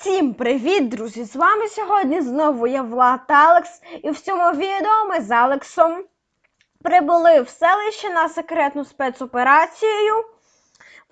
Всім привіт, друзі! З вами сьогодні знову я Влад Алекс, і в цьому відео ми з Алексом прибули в селище на секретну спецоперацію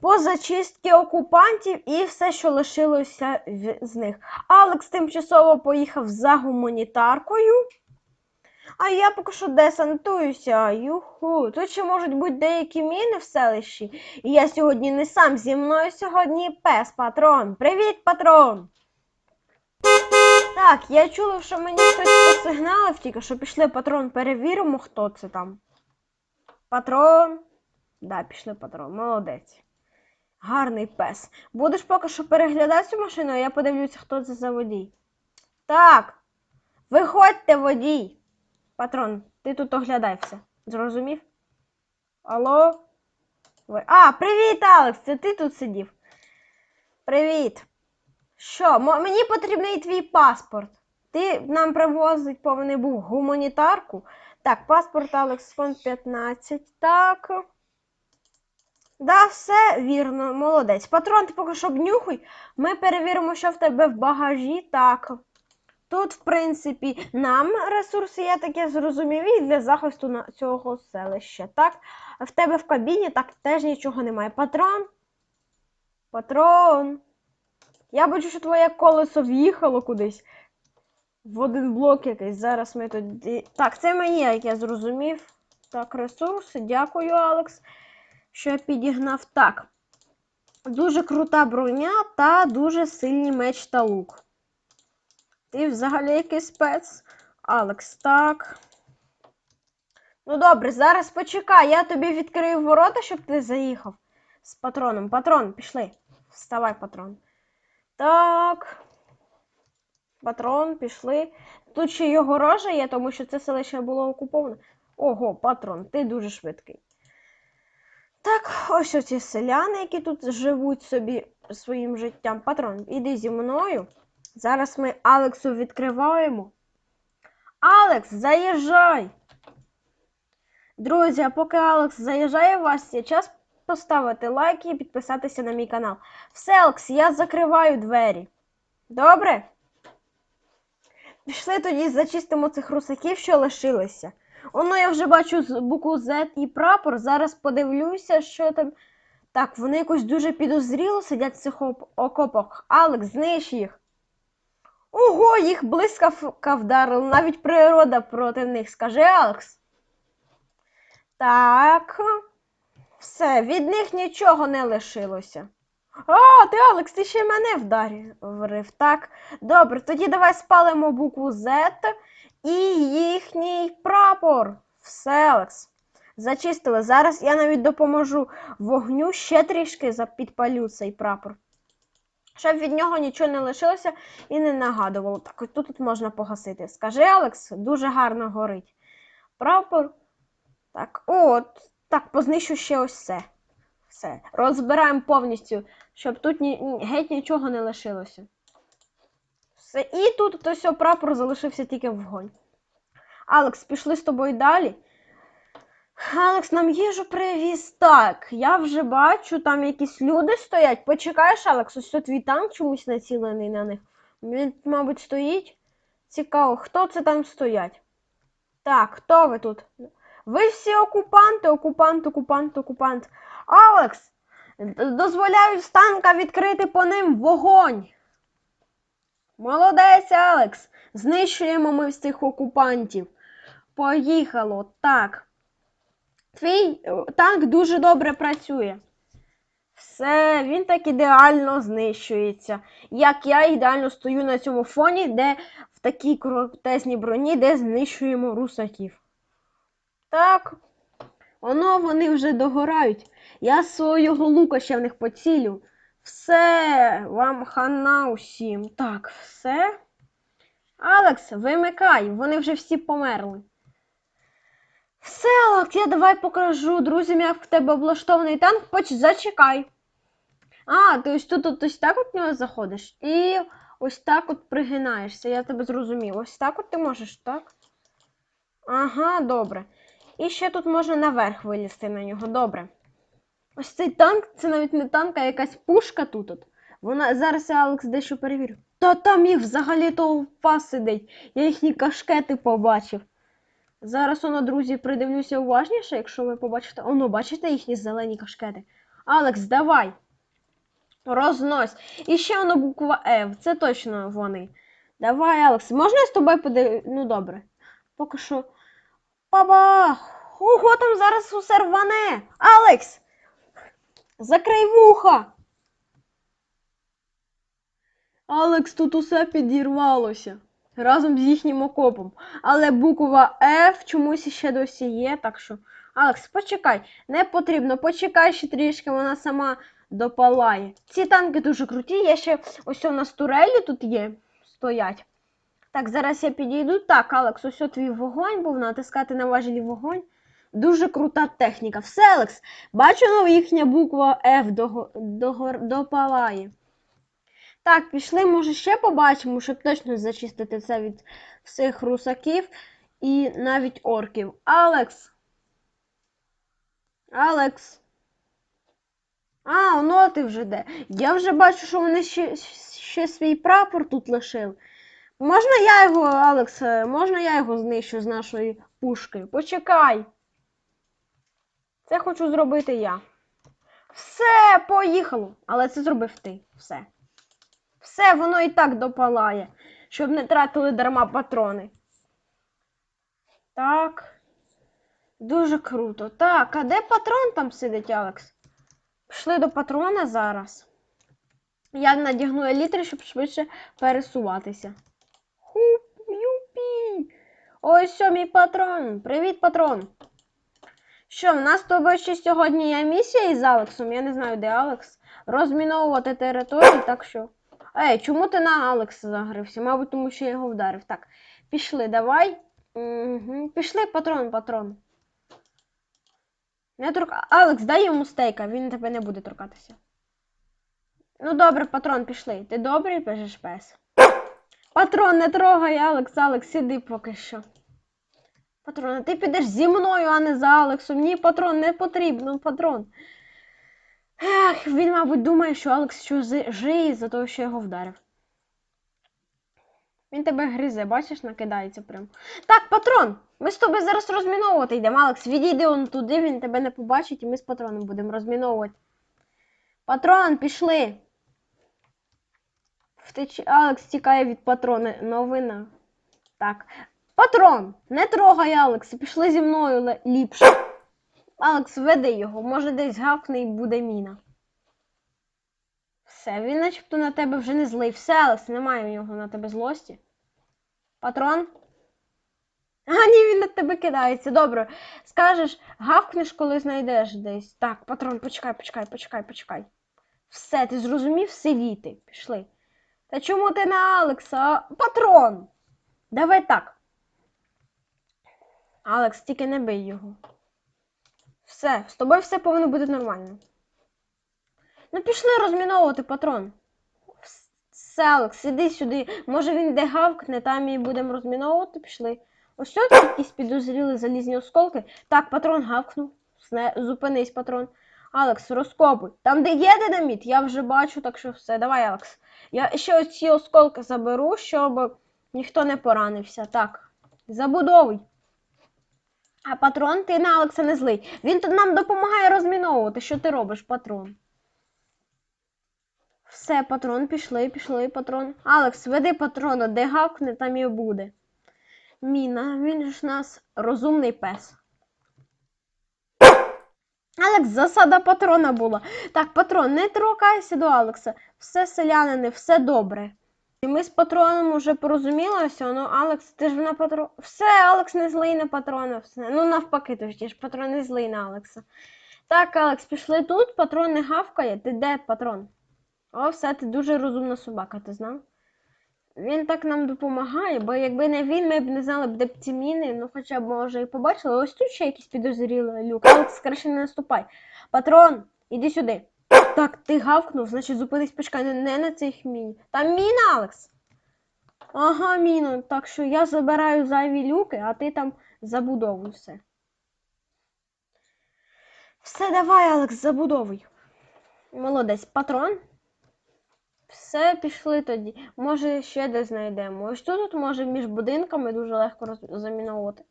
по зачистці окупантів і все, що лишилося з них. Алекс тимчасово поїхав за гуманітаркою. А я поки що десантуюся. Юху. Тут ще можуть бути деякі міни в селищі. І я сьогодні не сам зі мною сьогодні пес патрон. Привіт, патрон! Так, я чула, що мені хтось посигналив тільки, що пішли патрон, перевіримо, хто це там. Патрон. Да, пішли патрон, молодець. Гарний пес. Будеш поки що переглядати цю машину, а я подивлюся, хто це за водій. Так. Виходьте, водій. Патрон, ти тут оглядай все. Зрозумів? Алло? Ви... А, привіт, Алекс! Це ти тут сидів? Привіт. Що, мені потрібний твій паспорт. Ти нам привозить повинен був гуманітарку. Так, паспорт Алекс фон 15. Так. Да, все вірно, молодець. Патрон, ти поки що обнюхуй. Ми перевіримо, що в тебе в багажі. Так. Тут, в принципі, нам ресурси, я таке зрозумів, і для захисту цього селища. Так, в тебе в кабіні так теж нічого немає. Патрон? Патрон. Я бачу, що твоє колесо в'їхало кудись. В один блок якийсь. Зараз ми тоді. Так, це мені, як я зрозумів. Так, ресурси. Дякую, Алекс, що я підігнав. Так. Дуже крута броня та дуже сильний меч та лук. Ти взагалі якийсь спец. Алекс, так. Ну добре, зараз почекай, я тобі відкрию ворота, щоб ти заїхав з патроном. Патрон, пішли. Вставай, патрон. Так. Патрон, пішли. Тут ще його рожа є, тому що це селище було окуповане. Ого, патрон, ти дуже швидкий. Так, ось оці селяни, які тут живуть собі своїм життям. Патрон, іди зі мною. Зараз ми Алексу відкриваємо. Алекс, заїжджай! Друзі, а поки Алекс заїжджає, у вас є час поставити лайк і підписатися на мій канал. Все, Алекс, я закриваю двері. Добре? Пішли тоді зачистимо цих русаків, що лишилися. Оно я вже бачу з- букву Z і прапор. Зараз подивлюся, що там. Так, вони якось дуже підозріло сидять в цих окопах. Алекс, знищ їх. Ого, їх блискавка вдарила, навіть природа проти них. Скажи, Алекс. Так. Все, від них нічого не лишилося. А, ти, Алекс, ти ще й мене вдарив. Так. Добре, тоді давай спалимо букву Z і їхній прапор. Все, Алекс. Зачистили. Зараз я навіть допоможу вогню ще трішки підпалю цей прапор. Щоб від нього нічого не лишилося і не нагадувало. Так, от тут можна погасити. Скажи, Алекс, дуже гарно горить. Прапор. Так, от. Так, познищу ще ось це. Все. Розбираємо повністю, щоб тут ні, геть нічого не лишилося. Все. І тут ось прапор залишився тільки вогонь. Алекс, пішли з тобою далі. Алекс нам їжу привіз. Так, я вже бачу, там якісь люди стоять. Почекаєш, Алекс, ось твій танк чомусь націлений на них. Він, мабуть, стоїть. Цікаво, хто це там стоять? Так, хто ви тут? Ви всі окупанти, окупант, окупант, окупант. Алекс, дозволяю з танка відкрити по ним вогонь. Молодець, Алекс. Знищуємо ми всіх окупантів. Поїхало. Так. Твій е, танк дуже добре працює. Все, він так ідеально знищується. Як я ідеально стою на цьому фоні, де в такій крутезній броні, де знищуємо русаків. Так. Воно вони вже догорають. Я свого лука ще в них поцілю. Все, вам хана усім. Так, все. Алекс, вимикай, вони вже всі померли. Все, Алекс, я давай покажу друзям, як в тебе облаштований танк, поч зачекай. А, ти ось тут от, ось так от нього заходиш і ось так от пригинаєшся, я тебе зрозумів. Ось так от ти можеш, так? Ага, добре. І ще тут можна наверх вилізти на нього, добре. Ось цей танк, це навіть не танк, а якась пушка тут. от. Вона зараз я Алекс дещо перевірю. Та там їх взагалі толпа сидить. Я їхні кашкети побачив. Зараз воно, друзі, придивлюся уважніше, якщо ви побачите. Оно, бачите їхні зелені кашкети. Алекс, давай. Рознось. І ще воно буква F. Це точно вони. Давай, Алекс, можна я з тобою подив... Ну добре. Поки що. Бабах! Ого, там зараз усе рване! Алекс! Закрий вуха! Алекс, тут усе підірвалося. Разом з їхнім окопом. Але буква F чомусь ще досі є, так що. Алекс, почекай, не потрібно, почекай ще трішки, вона сама допалає. Ці танки дуже круті, є ще ось у нас турелі тут є, стоять. Так, зараз я підійду. Так, Алекс, ось о твій вогонь був, натискати на важелі вогонь. Дуже крута техніка. Все, Алекс, бачу, ну, їхня буква F дого- догор- допалає. Так, пішли, може, ще побачимо, щоб точно зачистити це від всіх русаків і навіть орків. Алекс. Алекс. А, ну ти вже де. Я вже бачу, що вони ще, ще свій прапор тут лишили. Можна я його, Алекс, е, можна я його знищу з нашої пушки? Почекай. Це хочу зробити я. Все, поїхало. Але це зробив ти. Все. Все, воно і так допалає, щоб не тратили дарма патрони. Так. Дуже круто. Так, а де патрон там сидить, Алекс? Пішли до патрона зараз. Я надягну елітри, щоб швидше пересуватися. Ось що мій патрон. Привіт, патрон. Що, в нас з тобою ще сьогодні є місія із Алексом? Я не знаю, де Алекс. Розміновувати територію, так що. Ей, чому ти на Алекса загрився? Мабуть, тому що я його вдарив. Так, пішли, давай. Угу. Пішли, патрон, патрон. Не торка... Алекс, дай йому стейка, він тебе не буде торкатися. Ну добре, патрон, пішли. Ти добрий пишеш пес. Патрон, не трогай, Алекс, Алекс, сиди поки що. Патрон, а ти підеш зі мною, а не за Алексом. Ні, патрон, не потрібно, патрон. Ех, він, мабуть, думає, що Алекс чужий за того, що його вдарив. Він тебе гризе, бачиш, накидається прям. Так, патрон! Ми з тобою зараз розміновувати йдемо. Алекс, відійди он туди, він тебе не побачить, і ми з патроном будемо розміновувати. Патрон, пішли. Втеч... Алекс тікає від патрона. Новина. Так. Патрон! Не трогай, Алекс, пішли зі мною ліпше. Алекс, веди його, може десь гавкне і буде міна. Все, він начебто на тебе вже не злий. Все, Алекс, немає в нього на тебе злості. Патрон? А, ні, він на тебе кидається. Добре. Скажеш, гавкнеш, коли знайдеш десь. Так, патрон, почекай, почекай, почекай, почекай. Все, ти зрозумів сидіти. Пішли. Та чому ти на Алекса? Патрон! Давай так. Алекс, тільки не бий його. Все, з тобою все повинно бути нормально. Ну, пішли розміновувати патрон. Все, Алекс, іди сюди. Може він де гавкне, там і будемо розміновувати, пішли. Ось тут якісь підозріли залізні осколки. Так, патрон гавкнув. Зупинись, патрон. Алекс, розкопуй. Там, де є динаміт, я вже бачу, так що все. Давай, Алекс. Я ще ось ці осколки заберу, щоб ніхто не поранився. Так, забудовуй. А патрон, ти на Алекса не злий. Він нам допомагає розміновувати. Що ти робиш, патрон? Все, патрон, пішли, пішли, патрон. Алекс, веди патрона, де гавкне, там і буде. Міна, він ж нас розумний пес. Алекс, засада патрона була. Так, патрон, не торкайся до Алекса. Все селянини, все добре. І ми з патроном уже порозумілися, ну Алекс, ти ж на патрон. Все, Алекс не злий на патрона. Все. Ну навпаки, ти ж патрон не злий на Алекса. Так, Алекс, пішли тут, патрон не гавкає. Ти де патрон? О, все, ти дуже розумна собака, ти знав? Він так нам допомагає, бо якби не він, ми б не знали де б ці міни, ну хоча б може і побачили. Ось тут ще якісь підозріли люк. Алекс, краще не наступай. Патрон, іди сюди. Так, ти гавкнув, значить зупинись, почекай, не, на цих міні. Там міна, Алекс. Ага, міна. Так що я забираю зайві люки, а ти там забудовуй все. Все, давай, Алекс, забудовуй. Молодець, патрон. Все, пішли тоді. Може, ще десь знайдемо. Ось тут, може, між будинками дуже легко роз-.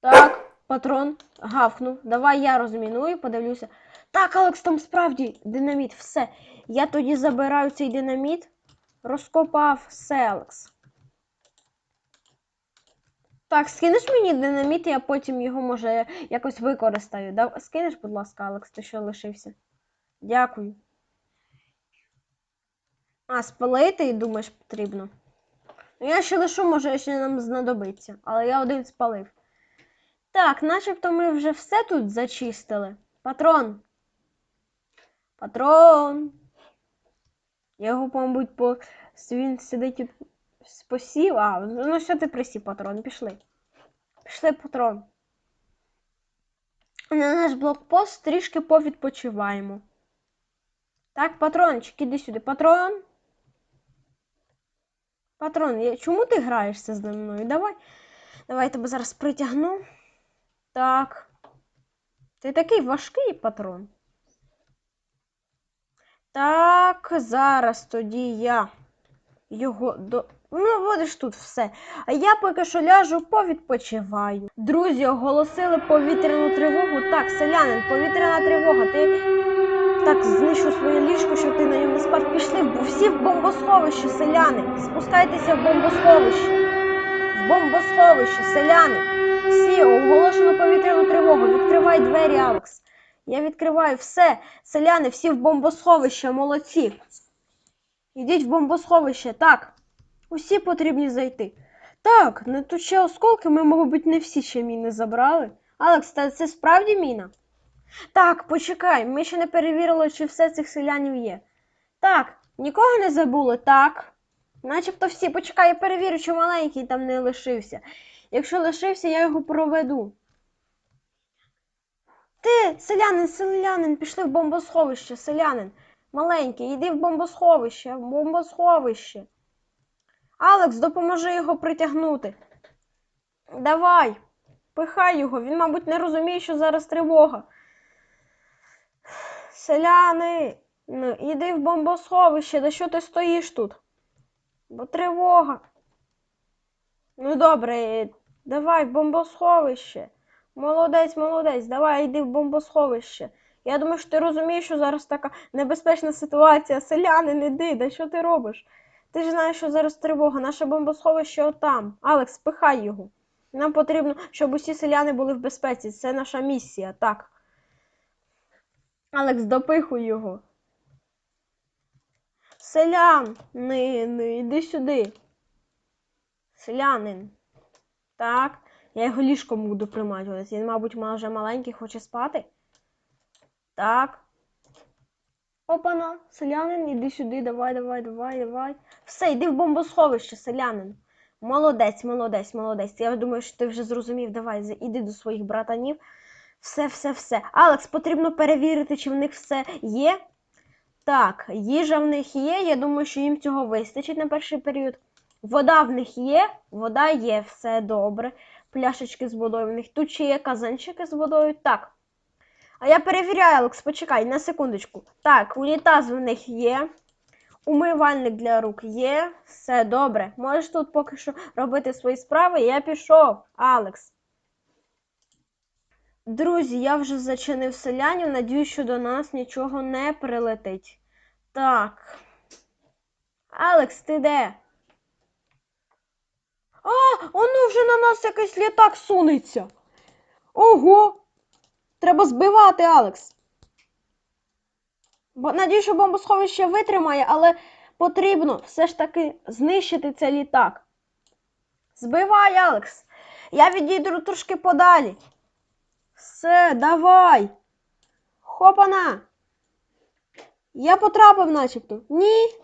Так, патрон гавкнув. Давай я розміную, подивлюся. Так, Алекс, там справді динаміт, все. Я тоді забираю цей динаміт. Розкопав все, Алекс. Так, скинеш мені динаміт, я потім його, може, якось використаю. Да? Скинеш, будь ласка, Алекс, ти що лишився. Дякую. А, спалити, думаєш, потрібно. Ну, я ще лишу, може, ще нам знадобиться, але я один спалив. Так, начебто ми вже все тут зачистили. Патрон. Патрон. Його, мабуть, по... він сидить тут спосів. А, ну що ти присів, патрон? Пішли. Пішли, патрон. На наш блокпост трішки повідпочиваємо. Так, патрончик, іди сюди. Патрон. Патрон, я... чому ти граєшся з мною? Давай. Давай я тебе зараз притягну. Так. Ти такий важкий патрон. Так, зараз тоді я його до. Ну, будеш тут все. А я поки що ляжу, повідпочиваю. Друзі оголосили повітряну тривогу. Так, селянин, повітряна тривога. Ти так знищу своє ліжко, щоб ти на ньому не спав. Пішли в- всі в бомбосховище, селяни. Спускайтеся в бомбосховище. В бомбосховище, селяни. Всі оголошено повітряну тривогу. Відкривай двері, Алекс. Я відкриваю все. Селяни, всі в бомбосховище, молодці. Ідіть в бомбосховище, так. Усі потрібні зайти. Так, ну тут ще осколки, ми, мабуть, не всі ще міни забрали. Алекс, та це справді міна? Так, почекай, ми ще не перевірили, чи все цих селянів є. Так, нікого не забули, так. Начебто всі, почекай, я перевірю, чи маленький там не лишився. Якщо лишився, я його проведу. Ти, селянин, селянин, пішли в бомбосховище, селянин. Маленький, йди в бомбосховище, в бомбосховище. Алекс, допоможи його притягнути. Давай, пихай його, він, мабуть, не розуміє, що зараз тривога. Селяни, ну, іди в бомбосховище, да що ти стоїш тут? Бо тривога. Ну добре, давай в бомбосховище. Молодець, молодець, давай йди в бомбосховище. Я думаю, що ти розумієш, що зараз така небезпечна ситуація. Селянин, іди, да що ти робиш? Ти ж знаєш, що зараз тривога, наше бомбосховище отам. Алекс, пихай його. Нам потрібно, щоб усі селяни були в безпеці. Це наша місія, так. Алекс, допихуй його. Селян, не, не, іди сюди. Селянин. Так. Я його ліжком буду приматюватися. Він, мабуть, вже маленький, хоче спати. Так. Опана, селянин, іди сюди, давай, давай, давай, давай. Все, йди в бомбосховище, селянин. Молодець, молодець, молодець. Я думаю, що ти вже зрозумів. Давай, іди до своїх братанів. Все, все, все. Алекс, потрібно перевірити, чи в них все є. Так, їжа в них є. Я думаю, що їм цього вистачить на перший період. Вода в них є, вода є, все добре. Пляшечки з водою в них. Тут ще є казанчики з водою. Так. А я перевіряю, Алекс, почекай на секундочку. Так, унітаз в них є. Умивальник для рук є. Все добре. Можеш тут поки що робити свої справи. Я пішов, Алекс. Друзі, я вже зачинив селянів. Надіюсь, що до нас нічого не прилетить. Так. Алекс, ти де? А, воно вже на нас якийсь літак сунеться. Ого! Треба збивати, Алекс. Бо надію, що бомбосховище витримає, але потрібно все ж таки знищити цей літак. Збивай, Алекс. Я відійду трошки подалі. Все, давай. Хопана. Я потрапив, начебто. Ні.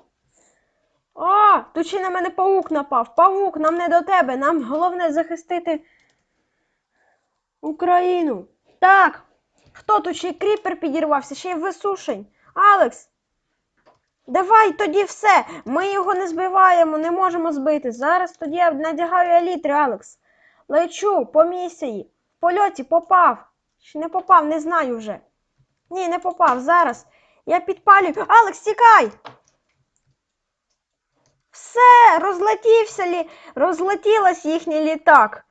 А, тут ще на мене павук напав. Павук, нам не до тебе. Нам головне захистити Україну. Так. Хто тут ще кріпер підірвався, ще й висушень. Алекс. Давай тоді все. Ми його не збиваємо, не можемо збити. Зараз тоді я надягаю елітри, Алекс. Лечу по місії. В польоті попав. Чи не попав, не знаю вже. Ні, не попав. Зараз Я підпалюю. Алекс, тікай! Все, розлетівся лі... розлетілась їхній літак.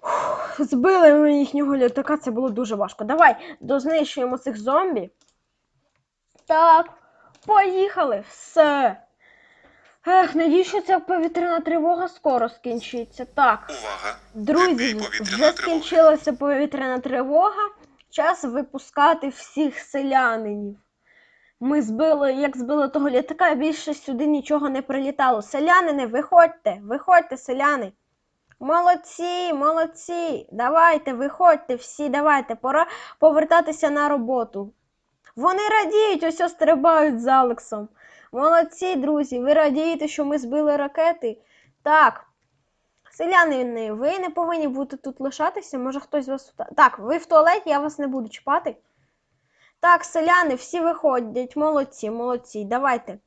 Фух, збили ми їхнього літака, це було дуже важко. Давай дознищуємо цих зомбі. Так, поїхали, все. Ех, надію, що ця повітряна тривога скоро скінчиться. Так. Увага! Друзі, вже скінчилася повітряна тривога. Час випускати всіх селянинів. Ми збили, як збили того літака, більше сюди нічого не прилітало. Селянини, виходьте, виходьте, селяни. Молодці, молодці. Давайте, виходьте всі, давайте, пора повертатися на роботу. Вони радіють, ось стрибають з Алексом. Молодці, друзі, ви радієте, що ми збили ракети? Так. Селяни, ви не повинні бути тут лишатися. Може хтось вас. Так, ви в туалеті, я вас не буду чіпати. Так, селяни, всі виходять. Молодці, молодці. Давайте.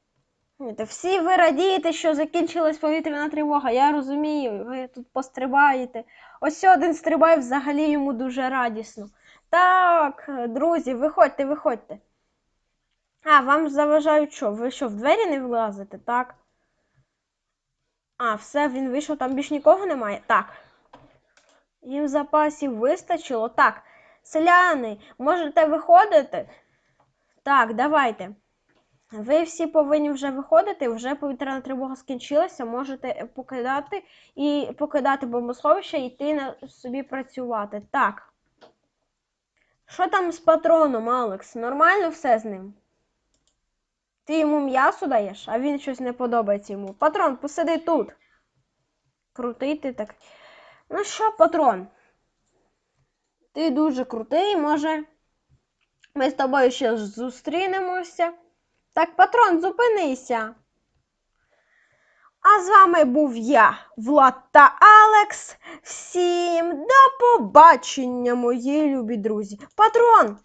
Всі ви радієте, що закінчилась повітряна тривога. Я розумію, ви тут пострибаєте. Ось один стрибає взагалі йому дуже радісно. Так, друзі, виходьте, виходьте. А, вам заважають що? Ви що, в двері не влазите, так? А, все, він вийшов, там більш нікого немає? Так. Їм запасів вистачило. Так. Селяни, можете виходити? Так, давайте. Ви всі повинні вже виходити, вже повітряна тривога скінчилася, можете покидати і покидати бомбосховище і йти на собі працювати. Так. Що там з патроном, Алекс? Нормально все з ним? Ти йому м'ясо даєш, а він щось не подобається йому. Патрон, посиди тут. Крутий ти так. Ну що, патрон? Ти дуже крутий, може. Ми з тобою ще зустрінемося. Так, патрон, зупинися. А з вами був я, Влад та Алекс. Всім до побачення, мої любі друзі. Патрон,